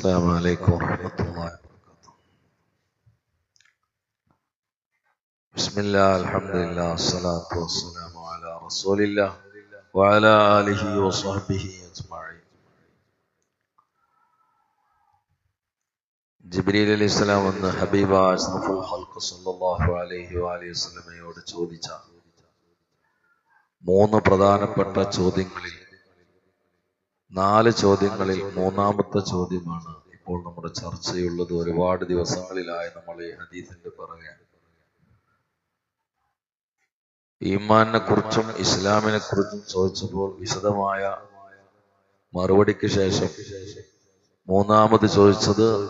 السلام عليكم ورحمة الله وبركاته بسم الله الحمد لله والصلاة والسلام على رسول الله وعلى آله وصحبه أجمعين ജിബ്രീൽ അലൈഹി സ്വലാം വന്ന് ഹബീബ അഷ്റഫുൽ ഖൽഖ് സല്ലല്ലാഹു അലൈഹി വഅലിഹി വസല്ലമയോട് ചോദിച്ച മൂന്ന് പ്രധാനപ്പെട്ട ചോദ്യങ്ങളിൽ നാല് ചോദ്യങ്ങളിൽ മൂന്നാമത്തെ ചോദ്യമാണ് ഇപ്പോൾ നമ്മുടെ ചർച്ചയുള്ളത്. ഒരുപാട് ദിവസങ്ങളിലായി നമ്മൾ ഈ ഹദീസിന്റെ പിറകെ. ഈമാനെ കുറിച്ചും ഇസ്ലാമിനെ കുറിച്ചും ചോദിച്ചപ്പോൾ വിശദമായ മറുപടിക്ക് ശേഷം മൂന്നാമത് ചോദിച്ചത്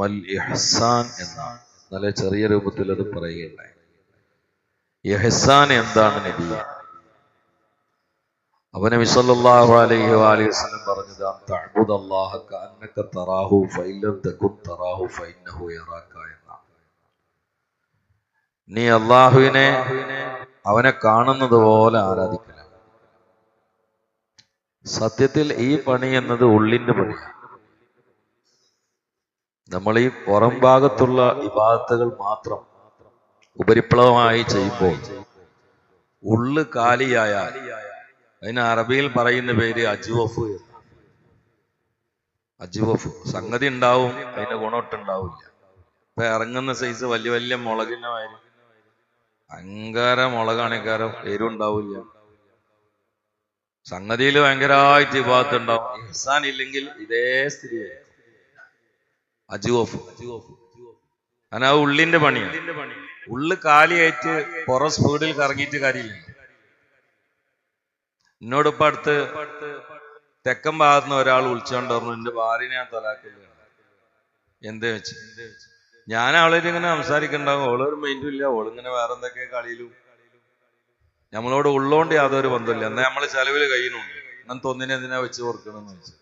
മൽ ഇഹ്സാൻ എന്നാണ്. നല്ല ചെറിയ രൂപത്തിൽ അത് പറയുകയുണ്ടായി. ഇഹ്സാൻ എന്താണ് നബി സല്ലല്ലാഹു അലൈഹി വഅലിഹി വസല്ലം പറഞ്ഞത് അൻ തഅബുദല്ലാഹ കഅന്നക തറാഹു ഫഇല്ലം തകുൻ തറാഹു ഫഇന്നഹു യറാക എന്നാണ്. നീ അല്ലാഹുവിനെ അവനെ കാണുന്നത് പോലെ ആരാധിക്കണം സത്യത്തിൽ ഈ പണി എന്നത് ഉള്ളിന്റെ പണിയാണ്. നമ്മൾ ഈ പുറം ഭാഗത്തുള്ള ഇബാദത്തുകൾ മാത്രം ഉപരിപ്ലവമായി ചെയ്യുമ്പോൾ ഉള്ളു കാലിയായാൽ അതിന് അറബിയിൽ പറയുന്ന പേര് അജുവഫ് അജുവഫ്. സംഗതി ഉണ്ടാവും അതിന്റെ ഗുണമൊട്ടുണ്ടാവില്ല ഇപ്പൊ ഇറങ്ങുന്ന സൈസ് വലിയ വലിയ മുളകിന്റെ മാതിരി. ഭയങ്കര മുളകാണേക്കാരം എരിവുണ്ടാവില്ല സംഗതിയിൽ ഭയങ്കരമായിട്ട് ഉണ്ടാവും. ഇഹ്സാൻ ഇല്ലെങ്കിൽ ഇതേ സ്ഥിതി അജുവഫ്. കാരണം ആ ഉള്ളിന്റെ പണിയാണ് ഉള്ളു കാലിയായിട്ട് പുറ സ്പീഡിൽ കറങ്ങിയിട്ട് കാര്യമില്ല. എന്നോടിപ്പോ അടുത്ത് തെക്കൻ ഭാഗത്തുനിന്ന് ഒരാൾ വിളിച്ചോണ്ട് പറഞ്ഞു എന്റെ ഭാര്യനെ ഞാൻ തലാക്കില്ല. എന്ത് വെച്ച്? ഞാൻ അവളായിട്ട് ഇങ്ങനെ സംസാരിക്കണ്ടാവും. ഓളൊരു മൈൻഡും ഇല്ല. ഓളിങ്ങനെ വേറെ എന്തൊക്കെ കളിയിലും നമ്മളോട് ഉള്ളോണ്ട് യാതൊരു ബന്ധമില്ല എന്നാ നമ്മൾ ചെലവിൽ കഴിയുന്നുണ്ട് അങ്ങനത്തെ ഒന്നിനെ എന്തിനാ വെച്ച് ഓർക്കണമെന്ന് വെച്ചു.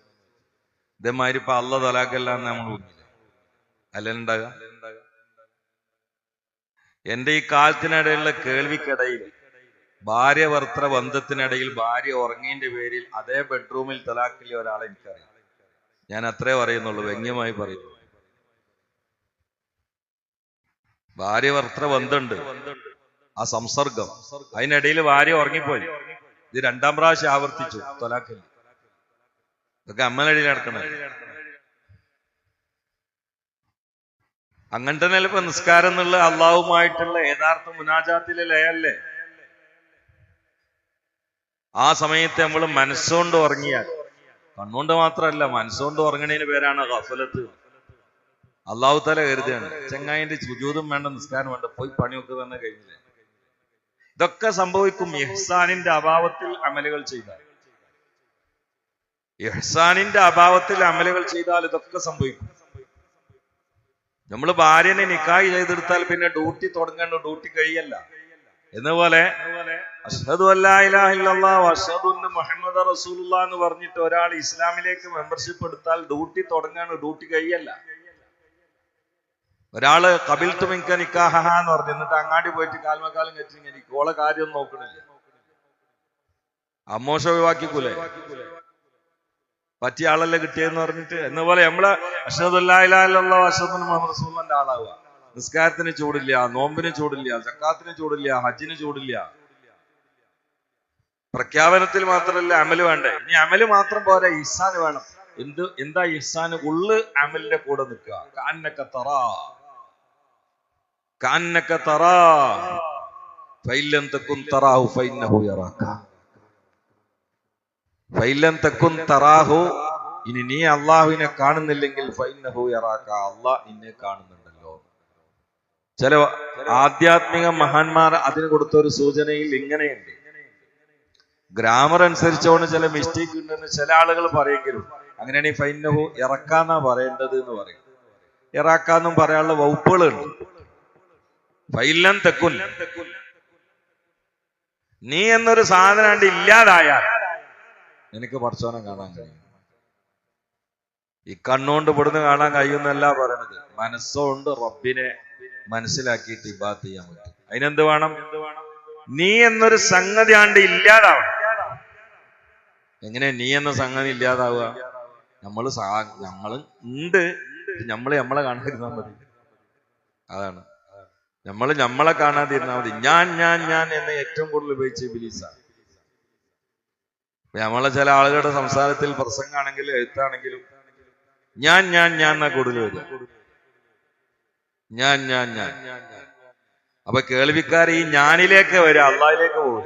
ഇതേമാതിരി ഇപ്പൊ അല്ല തലാക്കല്ല എന്ന് നമ്മൾ പറഞ്ഞില്ല അല്ലുണ്ടാക എന്റെ ഈ കാലത്തിനിടയിലുള്ള കേൾവിക്കിടയിൽ ഭാര്യ ഭർത്തൃ ബന്ധത്തിനിടയിൽ ഭാര്യ ഉറങ്ങിന്റെ പേരിൽ അതേ ബെഡ്റൂമിൽ തലാക്കിലെ ഒരാളെ എനിക്കറിയാം. ഞാൻ അത്രേ പറയുന്നുള്ളൂ വ്യംഗ്യമായി പറയുന്നു. ഭാര്യ ഭർത്തൃ ബന്ധമുണ്ട്. ആ സംസർഗം. അതിനിടയിൽ ഭാര്യ ഉറങ്ങിപ്പോയി. ഇത് രണ്ടാം പ്രാവശ്യം ആവർത്തിച്ചു തൊലാക്കൽ ഇതൊക്കെ അമ്മനടിയിൽ നടക്കണേ. അങ്ങനത്തെ നിലപ്പോ നിസ്കാരം എന്നുള്ള അള്ളാഹുമായിട്ടുള്ള യഥാർത്ഥ മുനാജാത്തിലെ ലയല്ലേ? ആ സമയത്ത് നമ്മൾ മനസ്സുകൊണ്ട് ഉറങ്ങിയാൽ കണ്ണുകൊണ്ട് മാത്രമല്ല മനസ്സുകൊണ്ട് ഉറങ്ങണതിന് പേരാണ് ഗഫലത്ത്. അള്ളാഹു തല കരുതിയാണ് ചെങ്ങായിന്റെ ചുജൂതും വേണ്ട നിസ്കാരം വേണ്ട പോയി പണിയൊക്കെ തന്നെ കഴിഞ്ഞില്ലേ? ഇതൊക്കെ സംഭവിക്കും ഇഹ്സാനിന്റെ അഭാവത്തിൽ അമലുകൾ ചെയ്താൽ. ഇഹ്സാനിന്റെ അഭാവത്തിൽ അമലുകൾ ചെയ്താൽ ഇതൊക്കെ സംഭവിക്കും. നമ്മൾ ഭാര്യനെ നിക്കായി ചെയ്തെടുത്താൽ പിന്നെ ഡ്യൂട്ടി തുടങ്ങേണ്ട ഡ്യൂട്ടി കഴിയല്ല. എന്നുപോലെ മുഹമ്മദ് റസൂലുള്ള എന്ന് പറഞ്ഞിട്ട് ഒരാൾ ഇസ്ലാമിലേക്ക് മെമ്പർഷിപ്പ് എടുത്താൽ ഡ്യൂട്ടി തുടങ്ങാണ് ഡ്യൂട്ടി കഴിയല്ല. ഒരാൾ കപിൽ തുമിക്ക നിക്കാഹ എന്ന് പറഞ്ഞു എന്നിട്ട് അങ്ങാടി പോയിട്ട് കാൽമക്കാലം കെറ്റിങ്ങനെ ഓളെ കാര്യം നോക്കണില്ല. അമോശ ഒഴിവാക്കിക്കൂലേ? പറ്റിയ ആളല്ലേ കിട്ടിയെന്ന് പറഞ്ഞിട്ട് എന്നുപോലെ നമ്മൾ അഷദുല്ലാഹിലുള്ള അഷദുൽ മുഹമ്മദ് റസൂലിന്റെ ആളാവുക. നിസ്കാരത്തിന് ചൂടില്ല നോമ്പിന് ചൂടില്ല സക്കാത്തിന് ചൂടില്ല ഹജ്ജിന് ചൂടില്ല. പ്രഖ്യാപനത്തിൽ മാത്രമല്ല അമൽ വേണ്ടേ? ഇനി അമൽ മാത്രം പോരാ ഇഹ്സാന് വേണം. എന്ത് എന്താ ഇഹ്സാന്? ഉള്ള് അമലിന്റെ കൂടെ നിൽക്കുക. കാന്നക്ക തറ. കാന്നക്ക തറാഹു ഫൈനഹു ഇനി നീ അള്ളാഹുവിനെ കാണുന്നില്ലെങ്കിൽ ഫൈനഹു അള്ളാഹ് നിന്നെ കാണുന്നുണ്ടല്ലോ ചില ആധ്യാത്മിക മഹാന്മാർ അതിന് കൊടുത്ത ഒരു സൂചനയിൽ ഇങ്ങനെയുണ്ട്. ഗ്രാമർ അനുസരിച്ചുകൊണ്ട് ചില മിസ്റ്റേക്ക് ഉണ്ടെന്ന് ചില ആളുകൾ പറയെങ്കിലും അങ്ങനെയാണെങ്കിൽ ഫൈനഹു ഇറക്കാന്നാ പറയേണ്ടത് എന്ന് പറയും. ഇറാക്കാന്നും പറയാനുള്ള വകുപ്പുകളുണ്ട്. ഫൈലം നീ എന്നൊരു സാധനം ഇല്ലാതായാൽ എനിക്ക് പഠിച്ചോനം കാണാൻ കഴിയും. ഈ കണ്ണുകൊണ്ട് ഇവിടുന്ന് കാണാൻ കഴിയുന്നല്ല പറയണത്. മനസ്സോണ്ട് റബ്ബിനെ മനസ്സിലാക്കിയിട്ട് ഇബാത്ത് ചെയ്യാൻ പറ്റും. അതിനെന്ത് വേണം? നീ എന്നൊരു സംഗതി ആണ്ട് ഇല്ലാതാവണം. എങ്ങനെ നീ എന്ന സംഗതി ഇല്ലാതാവുക? നമ്മൾ സാ ഞങ്ങൾ ഉണ്ട്. നമ്മൾ നമ്മളെ കാണാതിരുന്നാൽ മതി. അതാണ്. നമ്മൾ നമ്മളെ കാണാതിരുന്നാൽ മതി. ഞാൻ ഞാൻ ഞാൻ എന്ന് ഏറ്റവും കൂടുതൽ ഉപയോഗിച്ച ബിലീസാണ് നമ്മളെ ചില ആളുകളുടെ സംസാരത്തിൽ പ്രസംഗമാണെങ്കിലും എഴുത്താണെങ്കിലും ഞാൻ ഞാൻ ഞാൻ എന്നാ കൂടുതൽ വരിക? ഞാൻ ഞാൻ ഞാൻ. അപ്പൊ കേൾവിക്കാർ ഈ ഞാനിലേക്ക് വരിക അള്ളാഹിലേക്ക് പോവുക.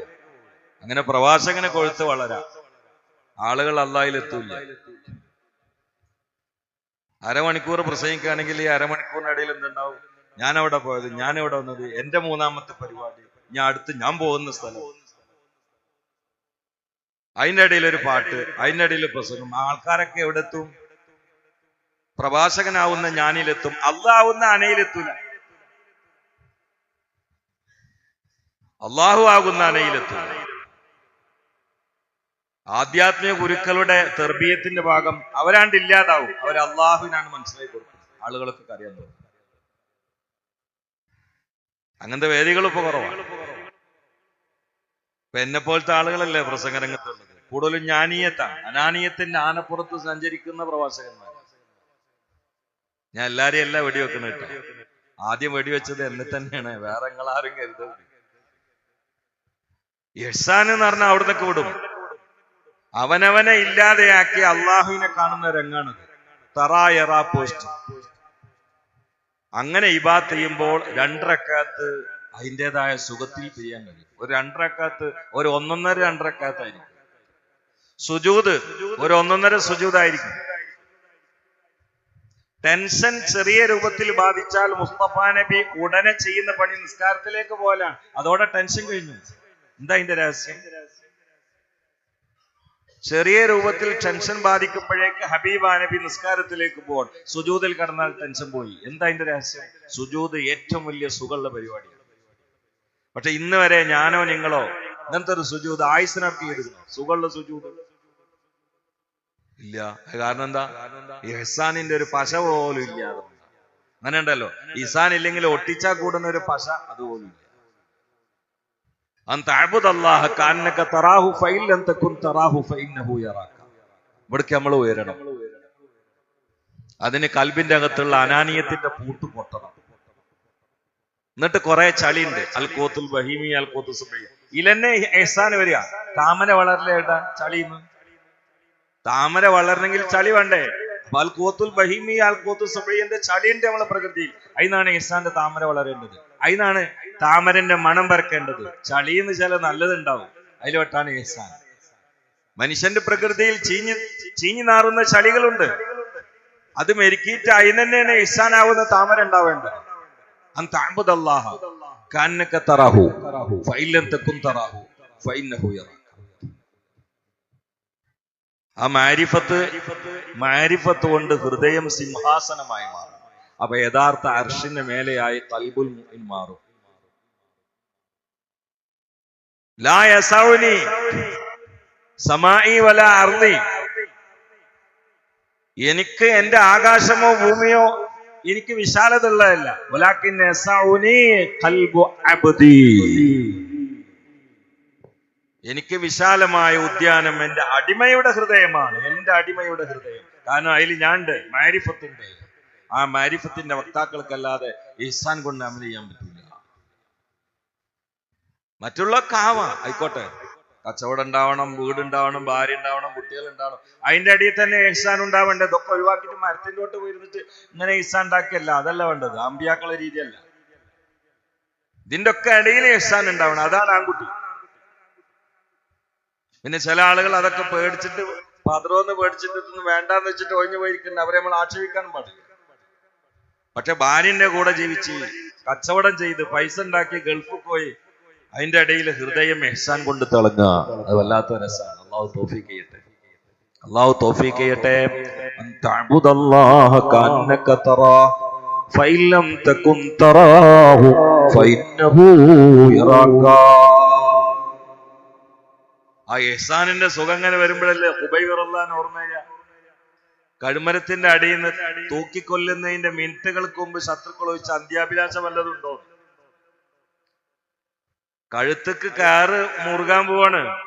അങ്ങനെ പ്രവാചകനെ കൊഴുത്ത് വളരാം. ആളുകൾ അള്ളാഹിലെത്തൂല്ല അരമണിക്കൂർ പ്രസംഗിക്കുകയാണെങ്കിൽ ഈ അരമണിക്കൂറിനിടയിൽ എന്തുണ്ടാവും? ഞാൻ അവിടെ പോയത് ഞാൻ ഇവിടെ വന്നത് എന്റെ മൂന്നാമത്തെ പരിപാടി. ഞാൻ അടുത്ത് ഞാൻ പോകുന്ന സ്ഥലം. അതിന്റെ ഇടയിൽ ഒരു പാട്ട് അതിന്റെ ഇടയിൽ പ്രസംഗം. ആൾക്കാരൊക്കെ എവിടെ എത്തും? പ്രഭാഷകനാവുന്ന ഞാനിലെത്തും. അള്ളാവുന്ന അനയിലെത്തൂല അള്ളാഹു ആകുന്ന അനയിലെത്തൂല ആധ്യാത്മിക ഗുരുക്കളുടെ തെർബീയത്തിന്റെ ഭാഗം അവരാണ്ട് ഇല്ലാതാവും. അവർ അള്ളാഹുവിനാണ് മനസ്സിലാക്കി കൊടുക്കുന്നത്. ആളുകൾക്ക് അറിയാൻ തുടങ്ങും. അങ്ങനത്തെ വേദികൾ ഇപ്പൊ കുറവാണ്. ഇപ്പൊ എന്നെ പോലത്തെ ആളുകളല്ലേ പ്രസംഗരംഗത്തുള്ളത്? കൂടുതലും ജ്ഞാനീയത്താണ് അനാനീയത്തിന്റെ ആനപ്പുറത്ത് സഞ്ചരിക്കുന്ന പ്രവാചകന്മാർ ഞാൻ എല്ലാരെയും അല്ല വെടിവെക്കണ കേട്ടോ. ആദ്യം വെടിവെച്ചത് എന്നെ തന്നെയാണ്. വേറെ നിങ്ങളാരും കരുതരുത്. യഷാൻ എന്ന് പറഞ്ഞാൽ അവിടുന്നൊക്കെ വിടും അവനവനെ ഇല്ലാതെയാക്കി അള്ളാഹുവിനെ കാണുന്ന രംഗാണ് തറായറ പോസ്റ്റ്. അങ്ങനെ ഇബാത്ത് ചെയ്യുമ്പോൾ രണ്ടരക്കാത്ത് അതിന്റെതായ സുഖത്തിൽ ചെയ്യാൻ കഴിയും. ഒരു രണ്ടരക്കാത്ത് ഒരു ഒന്നൊന്നര രണ്ടരക്കാത്തായിരിക്കും സുജൂത് ഒരു ഒന്നൊന്നര സുജൂതായിരിക്കും. ടെൻഷൻ ചെറിയ രൂപത്തിൽ ബാധിച്ചാൽ മുസ്തഫ നബി ഉടനെ ചെയ്യുന്ന പണി നിസ്കാരത്തിലേക്ക് പോലാണ് അതോടെ ടെൻഷൻ കഴിഞ്ഞു. എന്താ അതിന്റെ രഹസ്യം? ചെറിയ രൂപത്തിൽ ടെൻഷൻ ബാധിക്കുമ്പോഴേക്ക് ഹബീബ് നബി നിസ്കാരത്തിലേക്ക് പോകാൻ സുജൂതിൽ കടന്നാൽ ടെൻഷൻ പോയി. എന്താ അതിന്റെ രഹസ്യം? സുജൂത് ഏറ്റവും വലിയ സുഖമുള്ള പരിപാടിയാണ്. പക്ഷെ ഇന്ന് വരെ ഞാനോ നിങ്ങളോ ഇങ്ങനത്തെ ഒരു സുജൂത് ആയുസിനർക്ക് ചെയ്തിരുന്നു. സുഖമുള്ള സുജൂത്. ഇല്ല. കാരണം എന്താ? ഈ ഹസാനിന്റെ ഒരു പശ പോലും ഇല്ല അങ്ങനെ ഉണ്ടല്ലോ ഇസാൻ ഇല്ലെങ്കിൽ ഒട്ടിച്ചാ കൂടുന്ന ഒരു പശ അതുപോലും ഇല്ല. ഇവിടേക്ക് നമ്മൾ ഉയരണം. അതിന് കൽബിന്റെ അകത്തുള്ള അനാനീയത്തിന്റെ പൂട്ട് പൊട്ടണം. എന്നിട്ട് കുറെ ചളിയുണ്ട്. അൽ കോത്തുൽ ബഹീമി അൽ സുബൈ ഇലന്നെ എഹ്സാൻ വരിക. കാമന വളരലേട്ടാ ചളിന്ന് താമര വളരണമെങ്കിൽ ചളി വേണ്ടേ? അപ്പൊ ബഹിമി ആൽക്കോത്തുൽ ബഹീമി അൽ കോത്തു സുബൈന്റെ ചളിയുണ്ട് നമ്മളെ പ്രകൃതിയിൽ അതിനാണ് ഇസ്ലാന്റെ താമര വളരേണ്ടത്. അതിനാണ് താമരന്റെ മണം പരക്കേണ്ടത്. ചളിന്ന് ചില നല്ലതുണ്ടാവും. അതിലോട്ടാണ് ഇഹ്സാൻ. മനുഷ്യന്റെ പ്രകൃതിയിൽ ചീഞ്ഞ് ചീഞ്ഞു നാറുന്ന ചളികളുണ്ട്. അത് മെരുക്കിയിട്ട് അതിന് തന്നെയാണ് ഇഹ്സാനാവുന്ന താമര ഉണ്ടാവേണ്ടത്. അൻ തഅബുദല്ലാഹ കഅന്നക തറാഹു ഫഇൻ ലം തകുൻ തറാഹു ഫഇന്നഹു യറാക ആ മാരിഫത്ത് മാരിഫത്ത് കൊണ്ട് ഹൃദയം സിംഹാസനമായി മാറും. അപ്പൊ യഥാർത്ഥ അർഷിന്റെ മേലെയായി തൽബുൽ മാറും. ലാ യസൗനി സമായി വല അർളി എനിക്ക് എന്റെ ആകാശമോ ഭൂമിയോ എനിക്ക് വിശാലത ഉള്ളതല്ല എനിക്ക് വിശാലമായ ഉദ്യാനം എന്റെ അടിമയുടെ ഹൃദയമാണ് എന്റെ അടിമയുടെ ഹൃദയം. കാരണം അതിൽ ഞാനുണ്ട് മാരിഫത്തുണ്ട്. ആ മാരിഫത്തിന്റെ വക്താക്കൾക്കല്ലാതെ ഇഹ്സാൻ കൊണ്ട് അമൽ ചെയ്യാൻ പറ്റില്ല മറ്റുള്ള കാവ ആയിക്കോട്ടെ. കച്ചവടം ഉണ്ടാവണം വീട് ഉണ്ടാവണം ഭാര്യ ഉണ്ടാവണം കുട്ടികൾ ഉണ്ടാവണം. അതിന്റെ അടിയിൽ തന്നെ ഇഹ്സാൻ ഉണ്ടാവേണ്ടത്. ഇതൊക്കെ ഒഴിവാക്കിയിട്ട് മരത്തിലോട്ട് പോയിരുന്നിട്ട് ഇങ്ങനെ ഇഹ്സാൻ ഉണ്ടാക്കിയല്ല. അതല്ല വേണ്ടത്. അമ്പിയാക്കളെ രീതിയല്ല. ഇതിന്റെ ഒക്കെ ഇടയിൽ ഇഹ്സാൻ ഉണ്ടാവണം. അതാണ് ആൺകുട്ടി. പിന്നെ ചില ആളുകൾ അതൊക്കെ പേടിച്ചിട്ട് പതറോന്ന് പേടിച്ചിട്ട് ഇതൊന്നും വേണ്ടാന്ന് വെച്ചിട്ട് ഒഴിഞ്ഞു പോയിരിക്കുന്നുണ്ട്. അവരെ നമ്മൾ ആക്ഷേപിക്കാനും പാടില്ല. പക്ഷെ ഭാര്യന്റെ കൂടെ ജീവിച്ച് കച്ചവടം ചെയ്ത് പൈസ ഉണ്ടാക്കി ഗൾഫിൽ പോയി അതിന്റെ ഇടയിൽ ഹൃദയം എഹ്സാൻ കൊണ്ട് തിളങ്ങുക. അത് വല്ലാത്ത രസമാണ്. അള്ളാഹു തോഫീക്ക് ചെയ്യട്ടെ. അള്ളാഹു തോഫീക്ക് ചെയ്യട്ടെ. ഫൈലം തകുൻ തറാഹു. ഫഇന്നഹു യറാക ആ എഹ്സാനിന്റെ സുഖം അങ്ങനെ വരുമ്പോഴല്ലേ ഹുബൈറല്ലാൻ ഓർമ്മയ കഴുമരത്തിന്റെ അടിയിൽ നിന്ന് തൂക്കിക്കൊല്ലുന്നതിന്റെ മിനിറ്റുകൾക്ക് മുമ്പ് ശത്രുക്കൾ ഒഴിച്ച അന്ത്യാഭിലാഷം വല്ലതുണ്ടോ? കഴുത്തക്ക് കയറ് മുറുകാൻ പോവാണ്.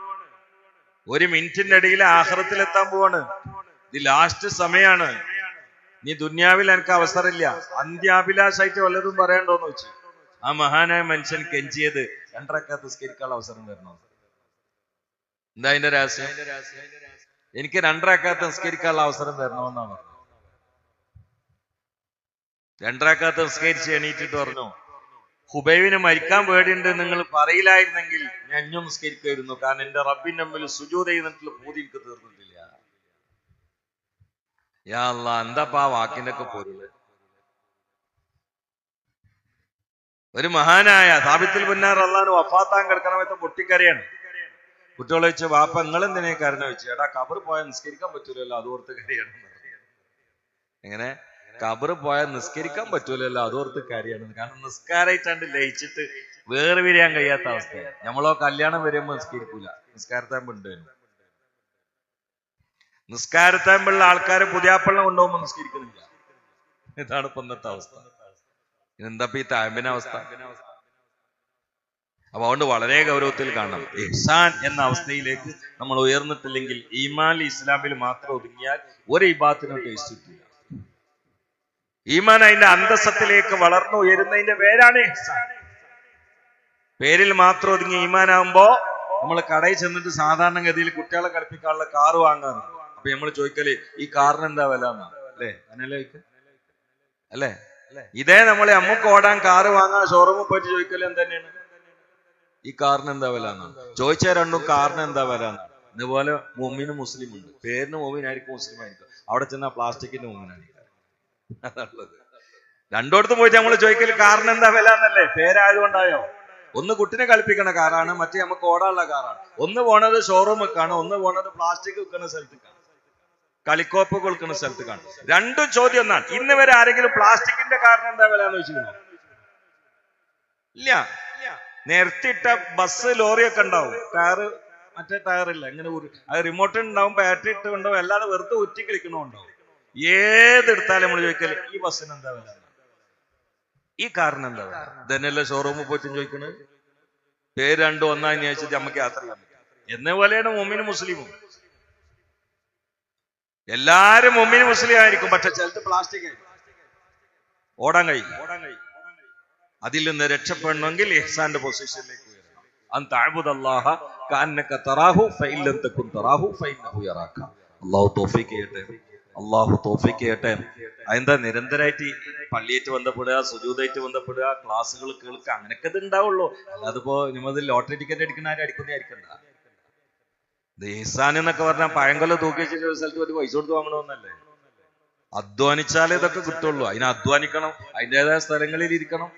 ഒരു മിനിറ്റിന്റെ അടിയിൽ ആഹ്റത്തിലെത്താൻ പോവാണ്. ഇത് ലാസ്റ്റ് സമയാണ്. നീ ദുന്യാവിൽ എനിക്ക് അവസരമില്ല. അന്ത്യാഭിലാഷായിട്ട് വല്ലതും പറയണ്ടോന്ന് വെച്ചു ആ മഹാനായ മനുഷ്യൻ കെഞ്ചിയത് രണ്ടരക്കാത്ത സ്കരിക്കാനുള്ള അവസരം തരണോ. എന്താ അതിന്റെ രഹസ്യം? എനിക്ക് രണ്ടരക്കാത്ത നിസ്കരിക്കാനുള്ള അവസരം തരണമെന്നാണ് പറഞ്ഞു രണ്ടരക്കാത്ത നിസ്കരിച്ച് എണീറ്റിട്ട് പറഞ്ഞു ഹുബൈവിന് മരിക്കാൻ പേടിയുണ്ട് നിങ്ങൾ പറയില്ലായിരുന്നെങ്കിൽ ഞാൻ അഞ്ഞും നിസ്കരിക്കുമായിരുന്നു. കാരണം എന്റെ റബ്ബിന്റെ മുമ്പിൽ സുജൂത ചെയ്തിട്ടുള്ള പൂതി എനിക്ക് തീർന്നിട്ടില്ല. യാ എന്താപ്പാ ആ വാക്കിന്റെ ഒക്കെ ഒരു മഹാനായ സാബിത്തിൽ പുന്നാർ അള്ളാൻ വഫാത്താൻ കിടക്കണമത്തെ പൊട്ടിക്കരയാണ്. കുട്ടികളെ വെച്ച് വാപ്പ നിങ്ങൾ എന്തിനാ കരഞ്ഞ വെച്ചു? എടാ കബർ പോയാൽ നിസ്കരിക്കാൻ പറ്റൂലല്ലോ അത് ഓർത്ത് കരയാണ്. എങ്ങനെ? കബർ പോയാൽ നിസ്കരിക്കാൻ പറ്റൂലല്ലോ അത് കാര്യമാണ് കാരണം നിസ്കാരായിട്ടാണ്ട് ലയിച്ചിട്ട് വേറെ വിരിയാൻ കഴിയാത്ത അവസ്ഥയാണ് നമ്മളോ കല്യാണം വരുമ്പോ നിസ്കരിക്കൂല. നിസ്കാരത്താമ്പുണ്ട് നിസ്കാരത്താമ്പുള്ള ആൾക്കാര് പുതിയാപ്പള്ളം കൊണ്ടുപോകുമ്പോ നിസ്കരിക്കുന്നില്ല. ഇതാണ് ഇപ്പൊ ഇന്നത്തെ അവസ്ഥ. എന്താ ഈ താമ്പിന്റെ അവസ്ഥ? അപ്പൊ അതുകൊണ്ട് വളരെ ഗൗരവത്തിൽ കാണണം. ഇഹ്സാൻ എന്ന അവസ്ഥയിലേക്ക് നമ്മൾ ഉയർന്നിട്ടില്ലെങ്കിൽ ഈമാൻ ഇസ്ലാമിൽ മാത്രം ഒതുങ്ങിയാൽ ഒരു ഇബാത്തിനും ടേസ്റ്റ് ഈമാൻ അതിന്റെ അന്തസ്സത്തിലേക്ക് വളർന്നു ഉയരുന്നതിന്റെ പേരാണ് ഇഹ്സാൻ. പേരിൽ മാത്രം ഒതുങ്ങി ഈമാനാകുമ്പോ നമ്മൾ കടയിൽ ചെന്നിട്ട് സാധാരണഗതിയിൽ കുട്ടികളെ കളിപ്പിക്കാനുള്ള കാറ് വാങ്ങാറുണ്ട് അപ്പൊ നമ്മൾ ചോദിക്കൽ ഈ കാറിന് എന്താ വില? അല്ലേ? അങ്ങനല്ലേ അല്ലേ? ഇതേ നമ്മളെ അമ്മയ്ക്ക് ഓടാൻ കാറ് വാങ്ങാൻ ഷോറൂമിൽ പോയിട്ട് ചോദിക്കൽ എന്തെന്നെയാണ് ഈ കാറിന് എന്താ വില എന്നാണ്? ചോദിച്ച രണ്ടും കാറിന് എന്താ വില എന്നാണ്. ഇതുപോലെ മൊമ്മിന് മുസ്ലിം ഉണ്ട്. പേരിന് മൊമ്മിനായിരിക്കും മുസ്ലിം ആയിരിക്കും. അവിടെ ചെന്നാൽ പ്ലാസ്റ്റിക്കിന്റെ മൊമ്മിനായിരിക്കും അതാണുള്ളത്. രണ്ടോടത്തും പോയിട്ട് നമ്മൾ ചോദിക്കൽ കാറിന് എന്താ വില എന്നല്ലേ? പേരായതുകൊണ്ടായോ? ഒന്ന് കുട്ടിനെ കളിപ്പിക്കണ കാറാണ് മറ്റേ നമുക്ക് ഓടാനുള്ള കാറാണ്. ഒന്ന് പോണത് ഷോറൂം വെക്കാണ് ഒന്ന് പോണത് പ്ലാസ്റ്റിക് വിൽക്കുന്ന സ്ഥലത്തേക്കാണ്. കളിക്കോപ്പ് കൊടുക്കുന്ന സ്ഥലത്തേക്കാണ്. രണ്ടും ചോദ്യം ഒന്നാണ് ഇന്ന് വരെ ആരെങ്കിലും പ്ലാസ്റ്റിക്കിന്റെ കാരണം എന്താ വില എന്ന് ചോദിച്ചിരുന്നു? ഇല്ല. നിരത്തിയിട്ട ബസ് ലോറിയൊക്കെ ഉണ്ടാവും. ടയറ് മറ്റേ ടയറില്ല ഇങ്ങനെ അത് റിമോട്ട് ഉണ്ടാവും ബാറ്ററി ഇട്ട് ഉണ്ടാവും അല്ലാതെ വെറുതെ ഉറ്റി കളിക്കണമുണ്ടാവും ഏതെടുത്താലും നമ്മൾ ചോദിക്കൽ ഈ ബസ്സിന് എന്താ വില? ഈ കാരണം എന്താ വില? ഇതന്നെയല്ലേ ഷോറൂമിൽ പോയിട്ട് ചോദിക്കണത്? പേര് രണ്ടും ഒന്നാം ചോദിച്ചിട്ട് നമുക്ക് യാത്ര ചെയ്യാൻ എന്ന പോലെയാണ് മൊമ്മിന് മുസ്ലിമും. എല്ലാരും മൊമ്മിന് മുസ്ലിം ആയിരിക്കും പക്ഷെ ചിലത് പ്ലാസ്റ്റിക് ആയിരിക്കും. ഓടാൻ കഴിയും ഓടാൻ കഴിയും അതിൽ നിന്ന് രക്ഷപ്പെടണമെങ്കിൽ ഇഹ്സാന്റെ പൊസിഷനിലേക്ക് ഉയരണം. അൻ തറാഹു തറാഹു അല്ലാഹു തൗഫീഖ് ചെയ്യട്ടെ. അല്ലാഹു തോഫിക്ക് ചെയ്യട്ടെ. അതെന്താ? നിരന്തരമായിട്ട് പള്ളിയായിട്ട് ബന്ധപ്പെടുക സുജൂതായിട്ട് ബന്ധപ്പെടുക ക്ലാസ്സുകൾ കേൾക്കുക അങ്ങനെയൊക്കെ ഇത് ഉണ്ടാവുള്ളൂ. അല്ലാതെ ഇപ്പോ നമ്മൾ ലോട്ടറി ടിക്കറ്റ് അടിക്കുന്ന ആരും അടിക്കുന്നേ ആയിരിക്കണ്ട. ഇഹ്സാൻ എന്നൊക്കെ പറഞ്ഞാൽ പഴങ്കല തൂക്കി വെച്ചിട്ട് ഒരു സ്ഥലത്ത് ഒരു പൈസ കൊടുത്ത് വാങ്ങണമെന്നല്ലേ അധ്വാനിച്ചാലേ ഇതൊക്കെ കിട്ടുള്ളൂ. അതിനെ അധ്വാനിക്കണം. അതിന്റെതായ സ്ഥലങ്ങളിൽ ഇരിക്കണം.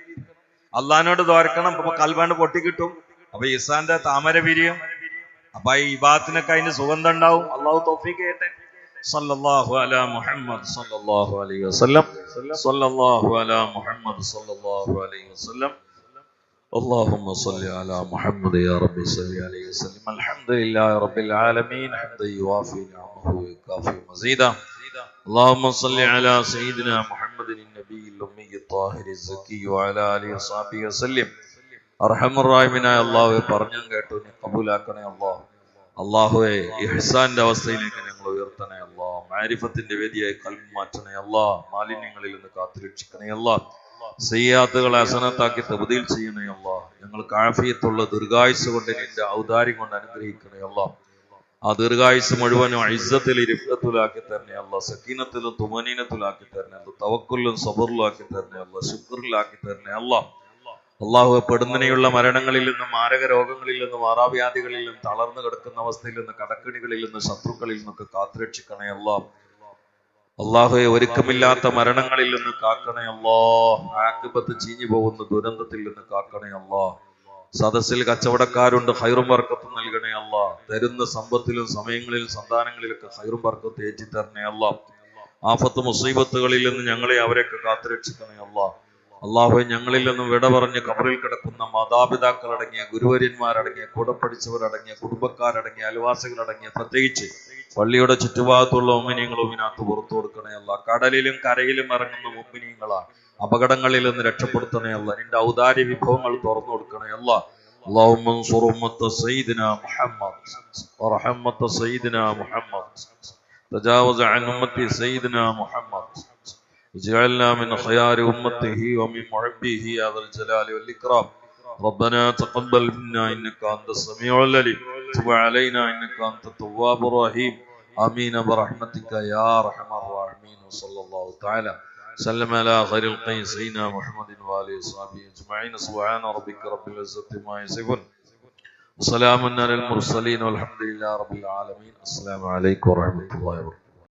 അള്ളഹാനോട് തോരക്കണം അപ്പൊ കൽവാണ്ട് പൊട്ടി കിട്ടും അപ്പൊ ഇസാന്റെ താമര വിരിയും അപ്പൊ ഈ ഇബാത്തിനൊക്കെ അതിന് സുഗന്ധം ഉണ്ടാവും അള്ളാഹു തോഫീക്ക് ചെയ്യട്ടെ സല്ലല്ലാഹു അലാ മുഹമ്മദ് സല്ലല്ലാഹു അലൈഹി വസല്ലം സല്ലല്ലാഹു അലാ മുഹമ്മദ് സല്ലല്ലാഹു അലൈഹി വസല്ലം اللهم صل على محمد يا رب صل عليه وسلم الحمد لله رب العالمين حمدا يوافي نعمه ويكافي مزيدا اللهم صل على سيدنا محمد النبي الأمي الطاهر الزكي وعلى آله وصحبه وسلم അർഹമുറായ്മിനായ അള്ളാഹുവെ പറഞ്ഞും കേട്ടു നീ കബൂലാക്കണേ അള്ളാഹ് അള്ളാഹുവെ ഇഹ്സാന്റെ അവസ്ഥയിലേക്ക് ഞങ്ങൾ ഉയർത്തണേ അള്ളാഹ് മാരിഫത്തിന്റെ വേദിയായി കൽമ മാറ്റണേ അള്ളാഹ് മാലിന്യങ്ങളിൽ നിന്ന് കാത്തുരക്ഷിക്കണേ അള്ളാഹ് സയ്യാത്തുകളെ അസനത്താക്കി തബദീൽ ചെയ്യണേ അള്ളാഹ് ഞങ്ങൾക്ക് ആഫിയത്തുള്ള ദീർഘായുസ് കൊണ്ട് നിന്റെ ഔദാര്യം കൊണ്ട് അനുഗ്രഹിക്കണേ അള്ളാഹ് ആ ദീർഘായുസ് മുഴുവനും ഐസത്തിൽ ഇരിഫത്തിലാക്കി തരണേ അല്ല സക്കീനത്തിലും തുമനീനത്തിലാക്കി തരണേ അല്ല തവക്കുലും സബറിലാക്കി തരണേ അല്ല ശുക്രിലാക്കി തരണേ അല്ല അള്ളാഹു പെടുന്നനെയുള്ള മരണങ്ങളിൽ നിന്നും മാരക രോഗങ്ങളിൽ നിന്നും മാറാവ്യാധികളിൽ നിന്നും തളർന്നു കിടക്കുന്ന അവസ്ഥയിൽ നിന്ന് കടക്കിണികളിൽ നിന്ന് ശത്രുക്കളിൽ നിന്നൊക്കെ കാത്തുരക്ഷിക്കണേ അല്ല അള്ളാഹുയെ ഒരുക്കമില്ലാത്ത മരണങ്ങളിൽ നിന്ന് കാക്കണേ അല്ലോ ആക്കിബത്ത് ചീഞ്ഞു പോകുന്ന ദുരന്തത്തിൽ നിന്ന് കാക്കണേ അല്ലോ സദസ്സിൽ കച്ചവടക്കാരുണ്ട് ഹൈറും വർക്കത്തും നൽകണേ അല്ല. തരുന്ന സമ്പത്തിലും സമയങ്ങളിലും സന്താനങ്ങളിലൊക്കെ ഹൈറും വർക്കത്ത് ഏറ്റി തരണേ അല്ല. ആഫത്ത് മുസീബത്തുകളിൽ നിന്ന് ഞങ്ങളെ അവരെയൊക്കെ കാത്തുരക്ഷിക്കണേ അല്ല. അള്ളാഹു ഞങ്ങളിൽ നിന്നും വിട പറഞ്ഞ് കബറിൽ കിടക്കുന്ന മാതാപിതാക്കളടങ്ങിയ ഗുരുവര്യന്മാരടങ്ങിയ കൂടെ പഠിച്ചവരടങ്ങിയ കുടുംബക്കാരടങ്ങിയ അയൽവാസികളടങ്ങിയ പ്രത്യേകിച്ച് പള്ളിയുടെ ചുറ്റുഭാഗത്തുള്ള ഒമ്മിനിയങ്ങൾ ഇതിനകത്ത് പുറത്തു കൊടുക്കണേ അല്ല. കടലിലും കരയിലും ഇറങ്ങുന്ന ഒമ്മിനിയങ്ങളാണ് അപകടങ്ങളിൽ നിന്ന് രക്ഷപ്പെടുത്തണേ അല്ല നിന്റെ ഔദാര്യ വിഭവങ്ങൾ തുറന്നു കൊടുക്കണേ അല്ല اللهم انصر أمة سيدنا محمد ورحمة سيدنا محمد تجاوز عن أمة سيدنا محمد اجعلنا من خيار أمته ومن محبيه يا ذا الجلال والإكرام ربنا تقبل منا إنك أنت السميع العليم تب علينا إنك أنت التواب الرحيم آمين برحمتك يا أرحم الراحمين وصلى الله تعالى سلم على خير القين سيدنا محمد وآله وصحبه أجمعين سبحان ربك رب العزة ما يصفون وسلام على المرسلين والحمد لله رب العالمين السلام عليكم ورحمة الله وبركاته